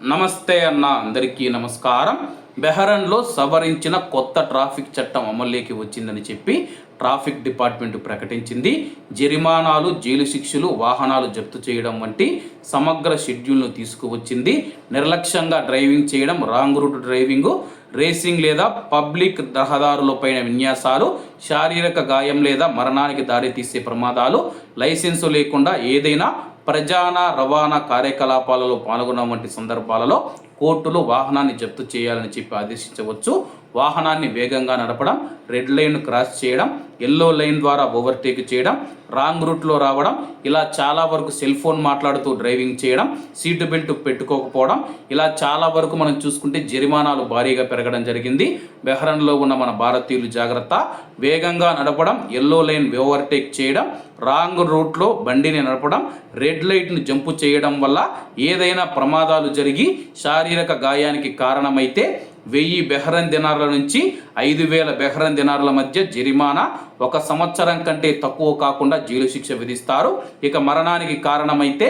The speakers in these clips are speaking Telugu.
నమస్తే అన్న అందరికీ నమస్కారం. బెహరన్లో సవరించిన కొత్త ట్రాఫిక్ చట్టం అమల్లోకి వచ్చిందని చెప్పి ట్రాఫిక్ డిపార్ట్మెంట్ ప్రకటించింది. జరిమానాలు జైలు శిక్షలు వాహనాలు జప్తు చేయడం వంటి సమగ్ర షెడ్యూల్ను తీసుకువచ్చింది. నిర్లక్ష్యంగా డ్రైవింగ్ చేయడం రాంగ్ రూట్ డ్రైవింగ్ రేసింగ్ లేదా పబ్లిక్ రహదారులపైన విన్యాసాలు శారీరక గాయం లేదా మరణానికి దారితీసే ప్రమాదాలు లైసెన్సు లేకుండా ఏదైనా ప్రజాన రవాణా కార్యకలాపాలలో పాల్గొన్న వంటి సందర్భాలలో కోర్టులు వాహనాన్ని జప్తు చేయాలని చెప్పి ఆదేశించవచ్చు. వాహనాన్ని వేగంగా నడపడం రెడ్ లైన్ క్రాస్ చేయడం ఎల్లో లైన్ ద్వారా ఓవర్టేక్ చేయడం రాంగ్ రూట్లో రావడం ఇలా చాలా వరకు సెల్ ఫోన్ మాట్లాడుతూ డ్రైవింగ్ చేయడం సీటు బెల్ట్ పెట్టుకోకపోవడం ఇలా చాలా వరకు మనం చూసుకుంటే జరిమానాలు భారీగా పెరగడం జరిగింది. బెహ్రన్లో ఉన్న మన భారతీయులు జాగ్రత్త వేగంగా నడపడం ఎల్లో లైన్ ఓవర్టేక్ చేయడం రాంగ్ రూట్లో బండిని నడపడం రెడ్ లైట్ను జంపు చేయడం వల్ల ఏదైనా ప్రమాదాలు జరిగి శారీరక గాయానికి కారణమైతే వెయ్యి బెహరన్ దినార్ల నుంచి ఐదు వేల బెహరన్ దినార్ల మధ్య జరిమానా ఒక సంవత్సరం కంటే తక్కువ కాకుండా జైలు శిక్ష విధిస్తారు. ఇక మరణానికి కారణమైతే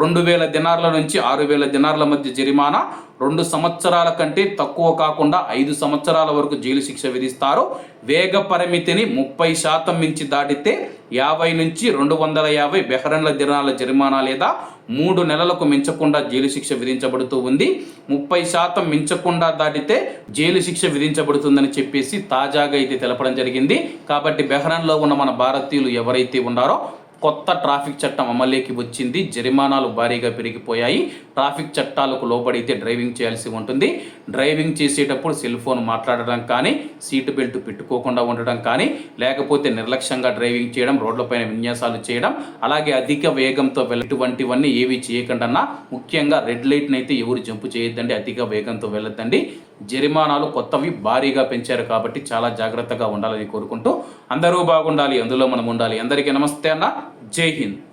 రెండు వేల దినార్ల నుంచి ఆరు వేల దినార్ల మధ్య జరిమానా. రెండు సంవత్సరాల కంటే తక్కువ కాకుండా ఐదు సంవత్సరాల వరకు జైలు శిక్ష విధిస్తారు. వేగ పరిమితిని ముప్పై శాతం మించి దాటితే యాభై నుంచి రెండు వందల యాభై బెహరన్ల దినాల జరిమానా లేదా మూడు నెలలకు మించకుండా జైలు శిక్ష విధించబడుతూ ఉంది. ముప్పై శాతం మించకుండా దాటితే జైలు శిక్ష విధించబడుతుందని చెప్పేసి తాజాగా అయితే తెలపడం జరిగింది. కాబట్టి బెహరన్లో ఉన్న మన భారతీయులు ఎవరైతే ఉన్నారో కొత్త ట్రాఫిక్ చట్టం అమల్లోకి వచ్చింది. జరిమానాలు భారీగా పెరిగిపోయాయి. ట్రాఫిక్ చట్టాలకు లోబడితే డ్రైవింగ్ చేయాల్సి ఉంటుంది. డ్రైవింగ్ చేసేటప్పుడు సెల్ ఫోన్ మాట్లాడడం కానీ సీటు బెల్ట్ పెట్టుకోకుండా ఉండడం కానీ లేకపోతే నిర్లక్ష్యంగా డ్రైవింగ్ చేయడం రోడ్లపైన విన్యాసాలు చేయడం అలాగే అధిక వేగంతో వెళ్ళటువంటివన్నీ ఏవి చేయకుండా ముఖ్యంగా రెడ్ లైట్ని అయితే ఎవరు జంపు చేయొద్దండి. అధిక వేగంతో వెళ్ళొద్దండి. జరిమానాలు కొత్తవి భారీగా పెంచారు కాబట్టి చాలా జాగ్రత్తగా ఉండాలని కోరుకుంటూ అందరూ బాగుండాలి. అందులో మనం ఉండాలి. అందరికీ నమస్తే అన్న. Jai Hind.